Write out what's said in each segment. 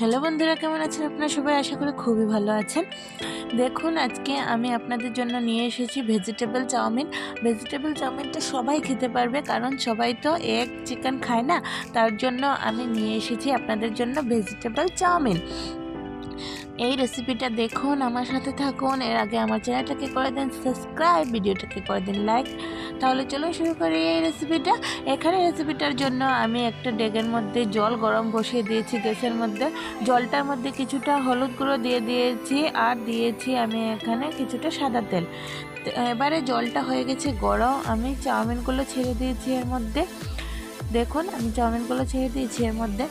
Hello বন্ধুরা, কেমন আছেন আপনারা সবাই? আশা করি খুবই ভালো আছেন। দেখুন, আজকে আমি আপনাদের জন্য নিয়ে এসেছি ভেজিটেবল চাউমিন। ভেজিটেবল চাউমিনটা সবাই খেতে পারবে, কারণ সবাই তো এগ চিকেন খায় না। তার জন্য আমি নিয়ে এসেছি আপনাদের জন্য ভেজিটেবল চাউমিন। এই রেসিপিটা দেখুন, আমার সাথে থাকুন। এর আগে আমার চ্যানেলটাকে করে দেন সাবস্ক্রাইব ভিডিওটাকে করে দেন লাইক তাহলে চলুন শুরু করি এই রেসিপিটা এখানে রেসিপিটার জন্য আমি একটা ডেগের মধ্যে জল গরম বসিয়ে দিয়েছি, গ্যাসের মধ্যে। জলটার মধ্যে কিছুটা হলুদ গুঁড়ো দিয়ে দিয়েছি, আর দিয়েছি আমি এখানে কিছুটা সাদা তেল। এবারে জলটা হয়ে গেছে গরম। আমি চাউমিনগুলো ছেড়ে দিয়েছি এর মধ্যে। দেখুন, আমি চাউমিনগুলো ছেড়ে দিয়েছি এর মধ্যে।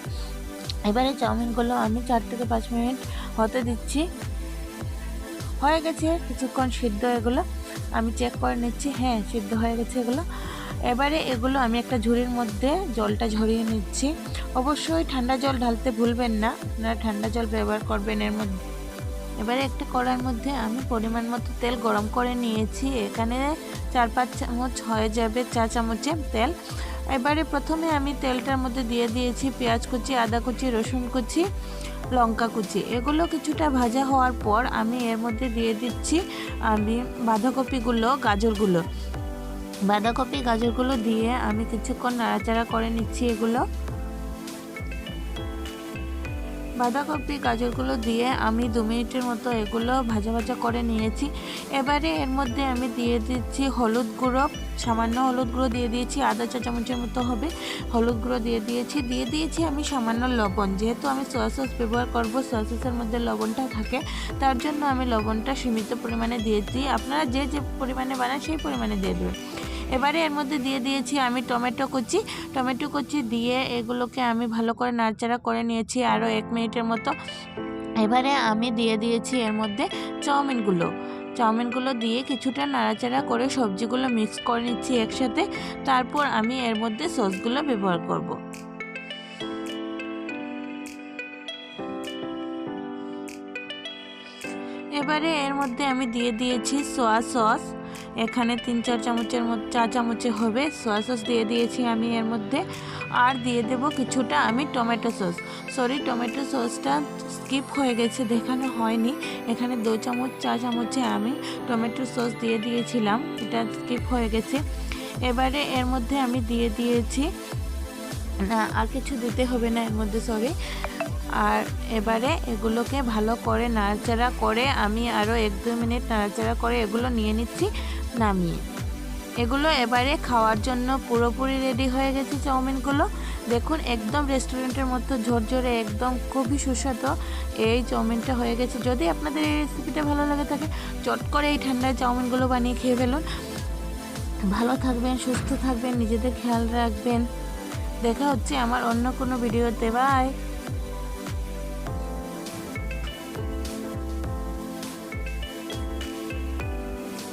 এবারে চাউমিনগুলো আমি চার থেকে পাঁচ মিনিট হতে দিচ্ছি। হয়ে গেছে, কিছুক্ষণ সিদ্ধ এগুলো আমি চেক করে নিচ্ছি হ্যাঁ সিদ্ধ হয়ে গেছে এগুলো। এবারে এগুলো আমি একটা ঝুড়ির মধ্যে জলটা ঝরিয়ে নিচ্ছি। অবশ্যই ঠান্ডা জল ঢালতে ভুলবেন না, আপনারা ঠান্ডা জল ব্যবহার করবেন এর মধ্যে। এবারে একটা কড়াইয়ের মধ্যে আমি পরিমাণ মতো তেল গরম করে নিয়েছি। এখানে চার পাঁচ চামচ হয়ে যাবে চা চামচে তেল। এবারে প্রথমে আমি তেলটার মধ্যে দিয়ে দিয়েছি পেঁয়াজ কুচি, আদা কুচি, রসুন কুচি, লঙ্কা কুচি। এগুলো কিছুটা ভাজা হওয়ার পর আমি এর মধ্যে দিয়ে দিচ্ছি, আমি বাঁধাকপিগুলো, গাজরগুলো। বাঁধাকপি, গাজরগুলো দিয়ে আমি কিছুক্ষণ নাড়াচাড়া করে নিচ্ছি এগুলো। বাঁধাকপি গাজরগুলো দিয়ে আমি দু মিনিটের মতো এগুলো ভাজা ভাজা করে নিয়েছি। এবারে এর মধ্যে আমি দিয়ে দিচ্ছি হলুদ গুঁড়ো, সামান্য হলুদ গুঁড়ো দিয়ে দিয়েছি, আধা চা চামচের মতো হবে। হলুদ গুঁড়ো দিয়ে দিয়েছি দিয়ে দিয়েছি আমি সামান্য লবণ। যেহেতু আমি সয়া সস ব্যবহার করব সয়া সসের মধ্যে লবণটা থাকে, তার জন্য আমি লবণটা সীমিত পরিমাণে দিয়েছি আপনারা যে যে পরিমাণে বানান সেই পরিমাণে দিয়ে দেবেন। এবারে এর মধ্যে দিয়ে দিয়েছি আমি টমেটো কুচি। টমেটো কুচি দিয়ে এগুলোকে আমি ভালো করে নাড়চাড়া করে নিয়েছি আরও এক মিনিটের মতো। এবারে আমি দিয়ে দিয়েছি এর মধ্যে চাউমিনগুলো। চাউমিনগুলো দিয়ে কিছুটা নাড়াচাড়া করে সবজিগুলো মিক্স করে নিচ্ছি একসাথে। তারপর আমি এর মধ্যে সসগুলো ব্যবহার করব। এবারে এর মধ্যে আমি দিয়ে দিয়েছি সোয়া সস। এখানে তিন, চার চামচের মধ্যে চা চামচে হবে। সয়া সস দিয়ে দিয়েছি আমি এর মধ্যে। আর দিয়ে দেব কিছুটা আমি টমেটো সস সরি টমেটো সসটা স্কিপ হয়ে গেছে, দেখানো হয়নি। এখানে দু চামচ চা চামচে আমি টমেটো সস দিয়ে দিয়েছিলাম। এটা স্কিপ হয়ে গেছে। এবারে এর মধ্যে আমি দিয়ে দিয়েছি। না, আর কিছু দিতে হবে না এর মধ্যে সরি আর এবারে এগুলোকে ভালো করে নাড়াচাড়া করে আমি আরও এক দু মিনিট নাড়াচাড়া করে এগুলো নিয়ে নিচ্ছি, নামিয়ে। এগুলো এবারে খাওয়ার জন্য পুরোপুরি রেডি হয়ে গেছে চাউমিনগুলো। দেখুন, একদম রেস্টুরেন্টের মতো ঝরঝরে, একদম খুবই সুস্বাদু এই চাউমিনটা হয়ে গেছে। যদি আপনাদের এই রেসিপিটা ভালো লাগে থাকে, চট করে এই ঠান্ডায় চাউমিনগুলো বানিয়ে খেয়ে ফেলুন। ভালো থাকবেন, সুস্থ থাকবেন, নিজেদের খেয়াল রাখবেন। দেখা হচ্ছে আমার অন্য কোনো ভিডিওতে বাই